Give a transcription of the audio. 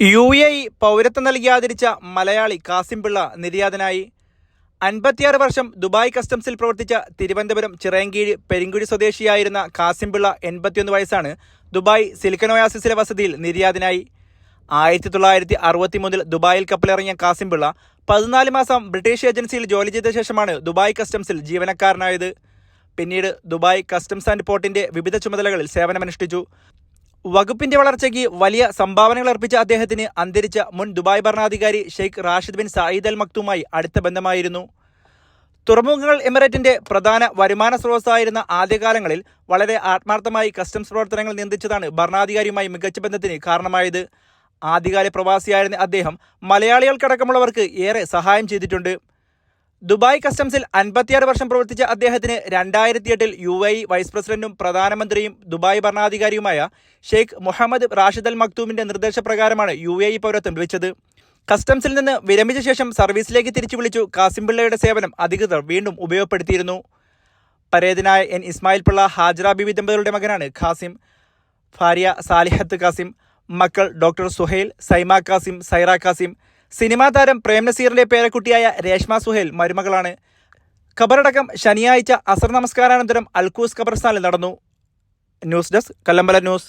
U A E പൗരത്വം നൽകിയാതിരിച്ച മലയാളി കാസിം പിള്ള നിര്യാതനായി. അൻപത്തിയാറ് വർഷം ദുബായ് കസ്റ്റംസിൽ പ്രവർത്തിച്ച തിരുവനന്തപുരം ചിറയൻകീഴ് പെരിങ്കുഴി സ്വദേശിയായിരുന്ന കാസിം പിള്ള എൺപത്തിയൊന്ന് വയസ്സാണ് ദുബായ് സിലിക്കനോയാസിസിലെ വസതിയിൽ നിര്യാതനായി. ആയിരത്തി തൊള്ളായിരത്തി അറുപത്തി മൂന്നിൽ ദുബായിൽ കപ്പലിറങ്ങിയ കാസിം പിള്ള പതിനാല് മാസം ബ്രിട്ടീഷ് ഏജൻസിയിൽ ജോലി ചെയ്ത ശേഷമാണ് ദുബായ് കസ്റ്റംസിൽ ജീവനക്കാരനായത്. പിന്നീട് ദുബായ് കസ്റ്റംസ് ആൻഡ് പോർട്ടിന്റെ വിവിധ ചുമതലകളിൽ സേവനമനുഷ്ഠിച്ചു. വകുപ്പിന്റെ വളർച്ചയ്ക്ക് വലിയ സംഭാവനകൾ അർപ്പിച്ച അദ്ദേഹത്തിന് അന്തരിച്ച മുൻ ദുബായ് ഭരണാധികാരി Sheikh Rashid bin Saeed Al മക്തുമായി അടുത്ത ബന്ധമായിരുന്നു. തുറമുഖങ്ങൾ എമിറേറ്റിന്റെ പ്രധാന വരുമാന സ്രോതസ്സായിരുന്ന ആദ്യകാലങ്ങളിൽ വളരെ ആത്മാർത്ഥമായി കസ്റ്റംസ് പ്രവർത്തനങ്ങൾ നിയന്ത്രിച്ചതാണ് ഭരണാധികാരിയുമായി മികച്ച ബന്ധത്തിന് കാരണമായത്. ആദ്യകാല പ്രവാസിയായിരുന്ന അദ്ദേഹം മലയാളികൾക്കടക്കമുള്ളവർക്ക് ഏറെ സഹായം ചെയ്തിട്ടുണ്ട്. ദുബായ് കസ്റ്റംസിൽ അൻപത്തിയാറ് വർഷം പ്രവർത്തിച്ച അദ്ദേഹത്തിന് രണ്ടായിരത്തി എട്ടിൽ യു എ വൈസ് പ്രസിഡന്റും പ്രധാനമന്ത്രിയും ദുബായ് ഭരണാധികാരിയുമായ ഷെയ്ഖ് മുഹമ്മദ് റാഷിദ് അൽ മക്തൂമിന്റെ നിർദ്ദേശപ്രകാരമാണ് യു എ പൗരത്വം ലഭിച്ചത്. കസ്റ്റംസിൽ നിന്ന് വിരമിച്ച ശേഷം സർവീസിലേക്ക് തിരിച്ചു വിളിച്ചു കാസിം പിള്ളയുടെ സേവനം അധികൃതർ വീണ്ടും ഉപയോഗപ്പെടുത്തിയിരുന്നു. പരേതനായ എൻ ഇസ്മായിൽ പിള്ള ഹാജറ ബിബി ദമ്പതികളുടെ മകനാണ് ഖാസിം ഭാര്യ സാലിഹത്ത് കാസിം മക്കൾ ഡോക്ടർ സുഹൈൽ സൈമ കാസിം സൈറ കാസിം സിനിമാ താരം പ്രേം പേരക്കുട്ടിയായ രേഷ്മ സുഹേൽ മരുമകളാണ്. ഖബറടക്കം ശനിയാഴ്ച അസർ നമസ്കാരാനന്തരം അൽക്കൂസ് ഖബർസ്ഥാനിൽ നടന്നു. News desk Kallambala news.